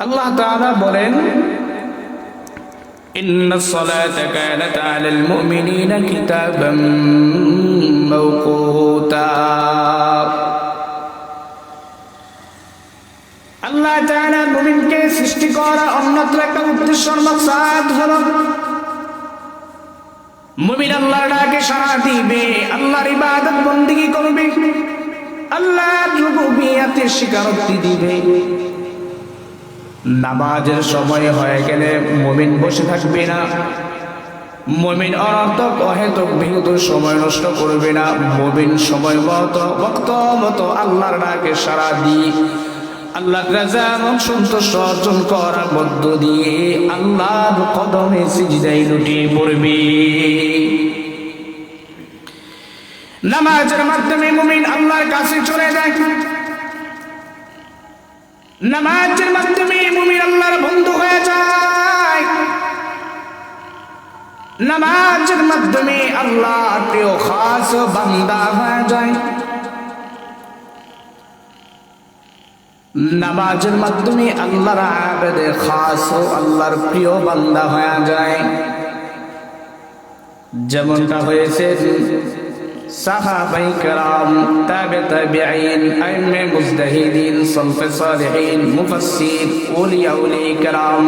আল্লাহ তাআলা বলেন إن الصلاة كانت على المؤمنين كتابا موقوتا আল্লাহ তাআলা মুমিনকে সৃষ্টি করা অন্যত্র একটা উদ্দেশ্য মাকসাদ হলো মুমিন আল্লাহর ডাকে সাড়া দিবে আল্লাহর ইবাদত বন্দিগি করবে আল্লাহর রুবুবিয়াতের স্বীকারোক্তি দিবে নামাজের সময় হয়ে গেলে মুমিন বসে থাকবে না। মুমিন অনর্থক অহেতুক, বিহুত সময় নষ্ট করবে না। মুমিন সময় মতো, ভক্ত মতো আল্লাহর ডাকে সাড়া দিয়ে আল্লাহ রাজা এবং সন্তোষ অর্জন করার মধ্য দিয়ে আল্লাহর কদমে সিজদাই লুটিয়ে পড়বে। নামাজের মাধ্যমে মুমিন আল্লাহর কাছে চলে যায়। নামাজের মাধ্যমে মুমিন আল্লাহর বন্ধু হয়ে যায়। নামাজের মাধ্যমে আল্লাহর প্রিয় খাস বান্দা হয়ে যায়। নামাজের মাধ্যমে আল্লাহর আবেদে খাস আল্লাহর প্রিয় বান্দা হয়ে যায়। যেমনটা হয়েছে সাহাবাই کرام তাবে তাবিঈন আইমে মুজতাহিদিন সলফে সালেহিন মুফাসসির ওলিয়া উলি کرام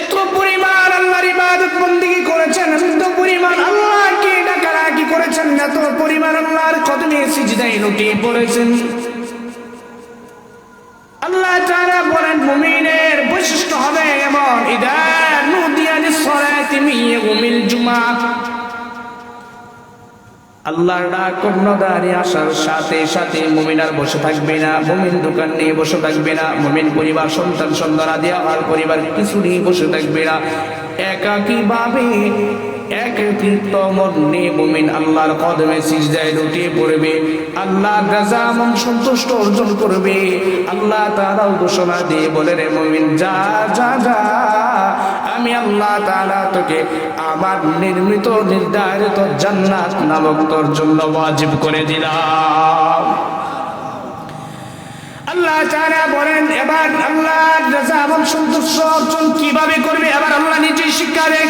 এত পরিমাণ আল্লাহর ইবাদত বন্দেগী করেছেন এত পরিমাণ আল্লাহকে ডাকাডাকি করেছেন এত পরিমাণ আল্লাহর কদমে সিজদায় লুটিয়ে পড়েছেন আল্লাহ তাআলা বলেন মুমিনের বৈশিষ্ট্য হবে এমন ইদা নুদিয়া লিসসালাতি মিন ইয়াউমিল জুমআ আল্লাহর ডাক কর্ণদারি আসার সাথে সাথে মুমিন আর বসে থাকবে না, মুমিন দোকান নিয়ে বসে থাকবে না, মুমিন পরিবার, সন্তান সন্তান আদি আমার পরিবার কিছু নিয়ে বসে থাকবে না। একাকী মুমিন আল্লাহর কদমে রাজা মন সন্তুষ্ট অর্জন করবে। আল্লাহ তারাও ঘোষণা দিয়ে বলে, রে যা যা যা। আমি আল্লাহ তাআলা তোকে আমার নির্মিত, নির্ধারিত জান্নাত নামক তোর জন্য ওয়াজিব করে দিলাম। আল্লাহ তারা বলেন, এবার আল্লাহ রাজা সন্তুষ্ট অর্জন কীভাবে করবে? এবার আল্লাহ নিজেই শিক্ষা দেয়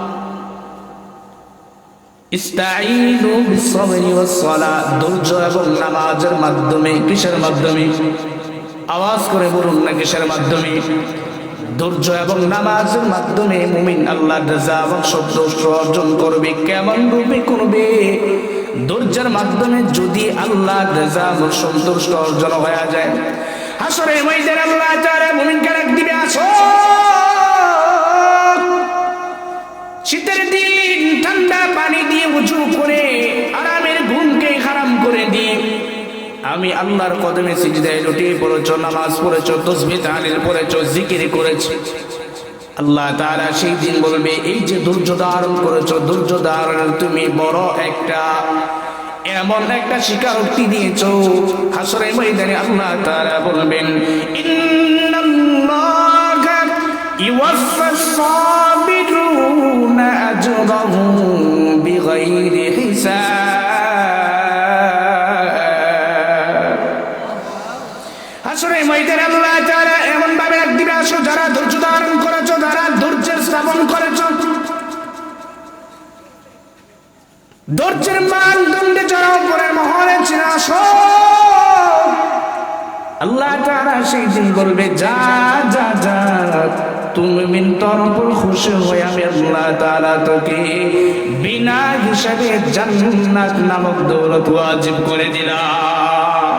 ইস্তাঈনু বিসসাবরি ওয়াস-সালাত ধৈর্য এবং নামাজের মাধ্যমে, কিসের মাধ্যমে? আওয়াজ করে বলুন না কিসের মাধ্যমে? ধৈর্য এবং নামাজের মাধ্যমে মুমিন আল্লাহ রাজা এবং সন্তুষ্ট অর্জন করবে, কেমন রূপে করবে? ধৈর্যের মাধ্যমে যদি আল্লাহ রাজা এবং সন্তুষ্ট অর্জন হয়ে যায় হাসরে ময়দান আল্লাহ তাআলা মুমিনকে ডাক দিবে, আসো! উঁচু করে আরামের ঘুমকে হারাম করে দিয়ে আমি আল্লাহর কদমে সিজদায় লুটিয়ে পড়েছ, নামাজ পড়েছ, তসবি তাহলিল পড়েছ, জিকির করেছি। আল্লাহ তারা সেই দিন বলবে, এই যে ধৈর্য ধারণ করেছ, ধৈর্য ধারণের তুমি বড় একটা, এমন একটা স্বীকারোক্তি দিয়েছ। হাসরে ময়দানে আল্লাহ তারা বলবেন ধৈর্যের মানদণ্ডে যারা উপরে মহলে ছিল আল্লাহ তারা সেই দিন বলবে, যা যা যা, তুমি মিন তোর খুশি হয়ে আমি আল্লাহ তারা তোকে বিনা হিসাবে জান্নাত নামক দৌলত ওয়াজিব করে দিলাম।